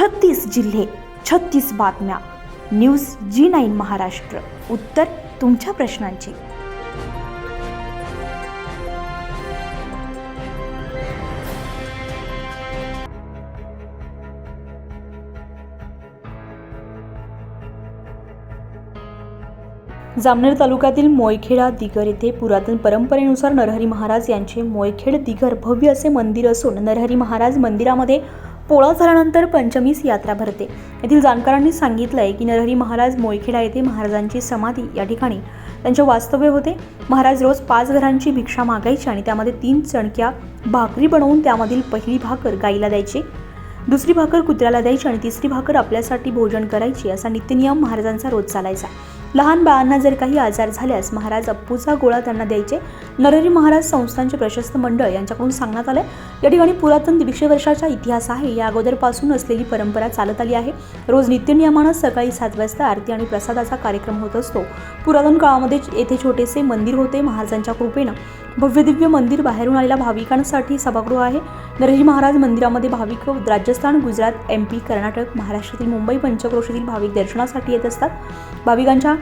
छत्तीस जिल्हे छत्तीस बातम्या. News G nine Maharashtra. उत्तर तुमच्या प्रश्नांची. जामनेर तालुक्यातील मोयखेडा दिगर येथे पुरातन परंपरेनुसार नरहरी महाराज यांचे मोयखेड दिगर भव्य असे मंदिर असून नरहरी महाराज मंदिरामध्ये पोळा झाल्यानंतर पंचमीस यात्रा भरते. येथील जाणकारांनी आहे की नरहरी महाराज मोयखेडा येथे महाराजांची समाधी या ठिकाणी. त्यांचे वास्तव्य होते. महाराज रोज पाच घरांची भिक्षा मागायची आणि त्यामध्ये तीन चणक्या भाकरी बनवून त्यामधील पहिली भाकर गाईला द्यायची. दुसरी भाकर कुत्र्याला द्यायची आणि तिसरी भाकर आपल्यासाठी भोजन करायची असा नित्यनियम महाराजांचा रोज चालायचा. लहान बाळांना जर काही आजार झाल्यास महाराज अप्पूचा गोळा त्यांना द्यायचे. नरहरी महाराज संस्थांचे प्रशस्त मंडळ यांच्याकडून सांगण्यात आले या ठिकाणी पुरातन दीडशे वर्षाचा इतिहास आहे. या अगोदरपासून असलेली परंपरा चालत आली आहे. रोज नित्यनियमानं सकाळी सात वाजता आरती आणि प्रसादाचा कार्यक्रम होत असतो. पुरातन काळामध्ये येथे छोटेसे मंदिर होते. महाराजांच्या कृपेनं. भव्य दिव्य मंदिर बाहेरून आलेल्या भाविकांसाठी सभागृह आहे. नरहरी महाराज मंदिरामध्ये भाविक राजस्थान गुजरात एम पी कर्नाटक महाराष्ट्रातील मुंबई पंचक्रोशीतील भाविक दर्शनासाठी येत असतात. भाविकांच्या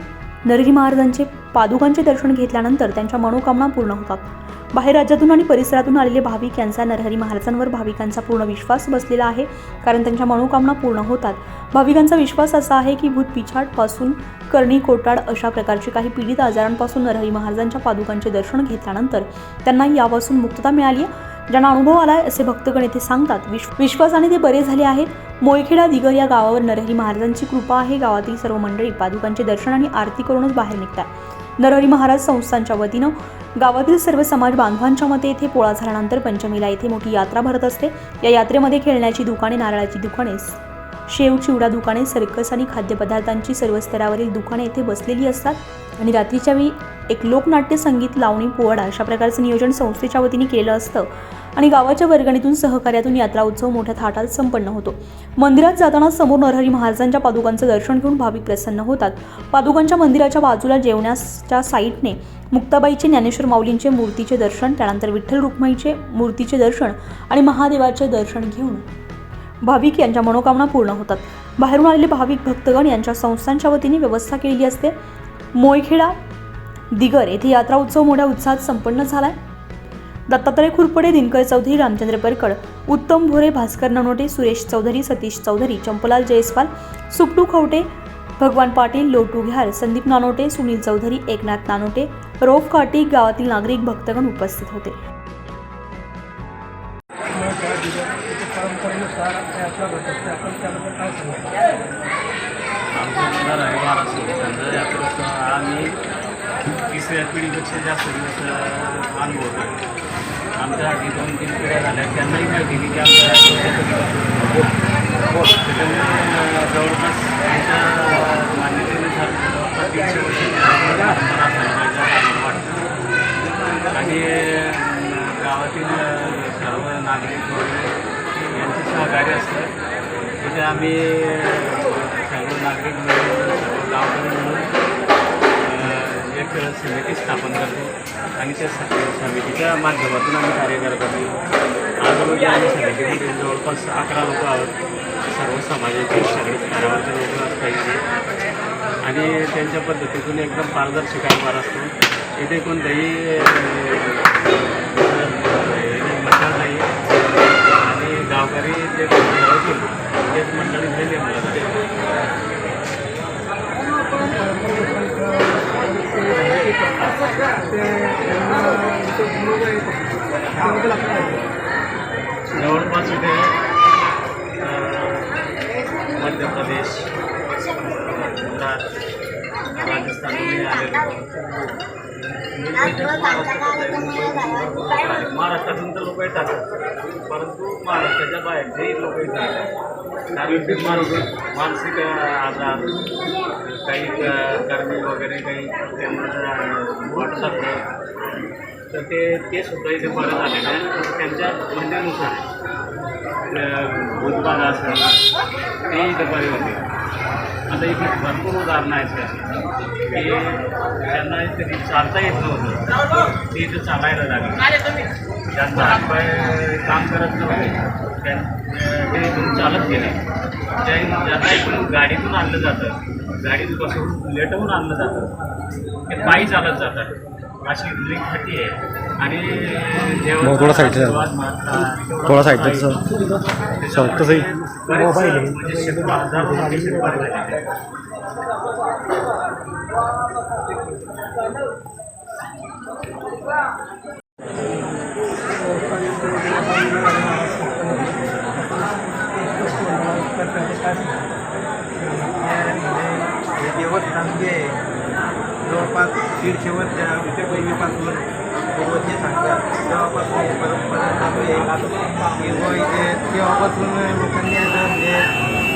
नरहरी महाराजांचे पादुकांचे दर्शन घेतल्यानंतर त्यांच्या मनोकामना पूर्ण होतात. बाहेर राज्यातून आणि परिसरातून आलेले भाविक यांचा नरहरी महाराजांवर भाविकांचा पूर्ण विश्वास बसलेला आहे कारण त्यांच्या मनोकामना पूर्ण होतात. भाविकांचा विश्वास असा आहे की भूत पिछाडपासून करणी कोटाड अशा प्रकारचे काही पीडित आजारांपासून नरहरी महाराजांच्या पादुकांचे दर्शन घेतल्यानंतर त्यांना यापासून मुक्तता मिळाली आहे. ज्यांना अनुभव आलाय असे भक्तगण येथे सांगतात विश्व विश्वासाने ते बरे झाले आहेत मोयखेडा दिगर या गावावर नरहरी महाराजांची कृपा आहे. गावातील सर्व मंडळी पादुकांचे दर्शन आणि आरती करूनच बाहेर निघतात नरहरी महाराज संस्थांच्या वतीनं गावातील सर्व समाज बांधवांच्या मते येथे पोळा झाल्यानंतर पंचमीला येथे मोठी यात्रा भरत असते. या यात्रेमध्ये खेळण्याची दुकाने नारळाची दुकाने शेव चिवडा दुकाने सर्कस आणि खाद्यपदार्थांची सर्व स्तरावरील दुकाने येथे बसलेली असतात. आणि रात्रीच्या वेळी एक लोकनाट्य संगीत लावणी पोवाडा अशा प्रकारचं नियोजन संस्थेच्या वतीने केलं असतं. आणि गावाच्या वर्गणीतून सहकार्यातून यात्रा उत्सव मोठ्या थाटात संपन्न होतो. मंदिरात जाताना समोर नरहरी महाराजांच्या पादुकांचं दर्शन घेऊन भाविक प्रसन्न होतात. पादुकांच्या मंदिराच्या बाजूला जेवण्याच्या साईटने मुक्ताबाईचे ज्ञानेश्वर माऊलींचे मूर्तीचे दर्शन त्यानंतर विठ्ठल रुक्माईचे मूर्तीचे दर्शन आणि महादेवाचे दर्शन घेऊन भाविक यांच्या मनोकामना पूर्ण होतात. बाहेरून आलेले भाविक भक्तगण यांच्या संस्थांच्या वतीने व्यवस्था केलेली असते. मोयखेडा दिगर येथे यात्रा उत्सव मोठ्या उत्साहात संपन्न झालाय. दत्तात्रय खुरपडे दिनकर चौधरी रामचंद्र परकड उत्तम भोरे भास्कर ननोटे सुरेश चौधरी सतीश चौधरी चंपलाल जयस्वाल सुपटू खवटे भगवान पाटील लोटू घ्यार संदीप नानोटे सुनील चौधरी एकनाथ नानोटे रोफ काटी गावातील नागरिक भक्तगण उपस्थित होते. यात्रा भरत असते आपण त्याबद्दल काय सांगू आमचं घर आहे बारा संघ यात्रेत आम्ही दुसऱ्या पिढीपेक्षा जास्त दिवस अनुभव आहे. आमच्या आधी दोन तीन पिढ्या झाल्या त्यांनाही माहिती दिली की आमच्या त्याच्यामुळे जवळपास आमच्या मान्यतेनुसार जवळपास दीडशे वाटतं आणि गावातील सर्व नागरिक वगैरे यांचं सहकार्य असतं. तिथे आम्ही सर्व नागरिक समिती स्थापन करतो आणि त्या समितीच्या माध्यमातून आम्ही कार्य करत असतो आज रोजी आम्ही समितीमध्ये जवळपास अकरा लोक आहोत. सर्व समाजाचे सगळे स्तरावरचे लोक असतात आणि त्यांच्या पद्धतीतून एकदम पारदर्शी कारभार असतो. इथे कोणताही मंडळ नाही आणि गावकरी जे मंडळ ते मंडळी नेमलं जाते करावं लागतं. जवळपास इथे मध्य प्रदेश गुजरात राजस्थानमध्ये हो. महाराष्ट्रातून तर लोक येतात परंतु महाराष्ट्राच्या बाहेरचेही लोक येतात शारीरिक मानसिक मानसिक आजार काही कर्मी वगैरे काही त्यांना वाटतात तर ते ते सुद्धा इथे बरं झालेलं आहे. तर त्यांच्या म्हणण्यानुसार भूतबाधा असेल ते इथे बरे होते. आता इथे भरपूर उदाहरणं आहेत त्याची की त्यांना कधी चालता येत नव्हतं. ते इथं चालायला लागले. ज्यांचा हातपाय काम करत नव्हते. त्यां चालत गेले. ज्यांना इकडून गाडीतून आणलं जातं गाडीत बसून लेटवून आणलं जातं ते पायी चालत जातात. अशी दुर्घटी आहे. आणि जेव्हा थोडा मागतात, थोडा तसंही. बरेच म्हणजे शेकडो हजारो पेशंट भरलेले आहेत. हे देवस्थान जे आहे जवळपास दीडशे वर्ष पूर्वीपासून पूर्वज जे सांगतात तेव्हापासून ही परंपरा चालू आहे की इथे तेव्हापासून लोकांनी असं म्हणजे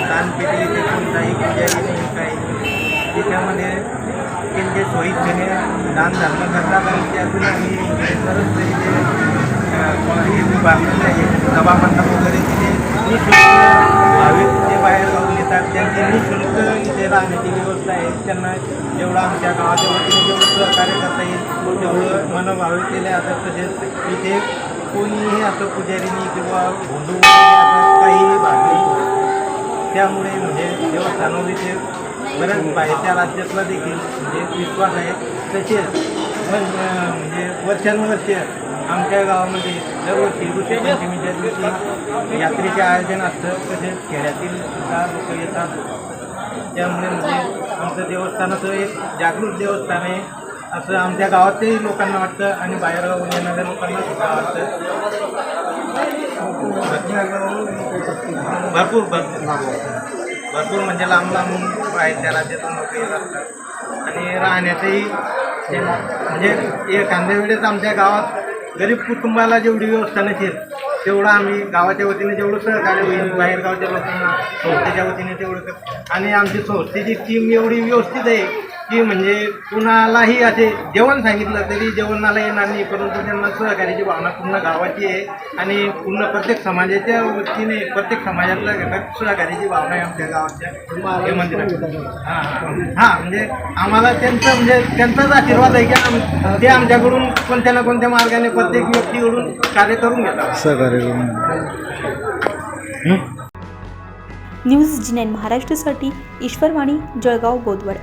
दानपेटी इथे कोणताही पुजारी नाही काही त्याच्यामध्ये त्यांचे सोयीच्छेने दान धर्म करतात आणि त्यातून आम्ही सरस इथे बांधलेले विभागलेलं आहे सभामंडप वगैरे तिथे निशुल्क भाविक जे बाहेर जाऊन येतात त्यांची निशुल्क इथे राहण्याची व्यवस्था आहे त्यांना जेवढं आमच्या गावाच्या वतीने जेवढं सहकार्य करता येईल तेवढं मनोभावे केले जातात तसेच इथे कोणीही असं पुजारीनी किंवा भोंडू असं काहीही भाग नाही त्यामुळे म्हणजे देवस्थानामध्ये इथे बऱ्याच बाहेरच्या राज्यातला देखील म्हणजे विश्वास आहे तसेच म्हणजे वर्षानुवर्षे आमच्या गावामध्ये दरवर्षी ऋषीपंचमीच्या दिवशी यात्रेचे आयोजन असतं तसेच खेड्यातील सुद्धा लोक येतात. त्यामुळे म्हणजे आमचं देवस्थानाचं एक जागृत देवस्थान आहे. असं आमच्या गावातही लोकांना वाटतं आणि बाहेरगावून येणाऱ्या लोकांना सुद्धा वाटतं. भरपूर भरपूर. भरपूर म्हणजे लांब लांबून बाहेरच्या राज्यातून लोक येत असतात. आणि राहण्याचंही म्हणजे एखाद्या वेळेस आमच्या गावात गरीब कुटुंबाला जेवढी व्यवस्था नसेल तेवढं आम्ही गावाच्या वतीने जेवढं सहकार्य होईल बाहेरगावच्या लोकांना संस्थेच्या वतीने तेवढं आणि आमची संस्थेची टीम एवढी व्यवस्थित आहे की म्हणजे कुणालाही असे जेवण सांगितलं तरी जेवणाला येणार नाही परंतु त्यांना सहकार्याची भावना पूर्ण गावाची आहे आणि पूर्ण प्रत्येक समाजाच्या वतीने प्रत्येक समाजातल्या घटक सहकार्याची भावना आहे आमच्या गावाच्या. हे मंदिरात. हां हां हां. म्हणजे आम्हाला त्यांचं म्हणजे त्यांचाच आशीर्वाद आहे की आम ते आमच्याकडून कोणत्या ना कोणत्या मार्गाने प्रत्येक व्यक्तीकडून कार्य करून घेतात. सहकार्य करून न्यूज जी नाईन महाराष्ट्रासाठी ईश्वरवाणी जळगाव गोदवड.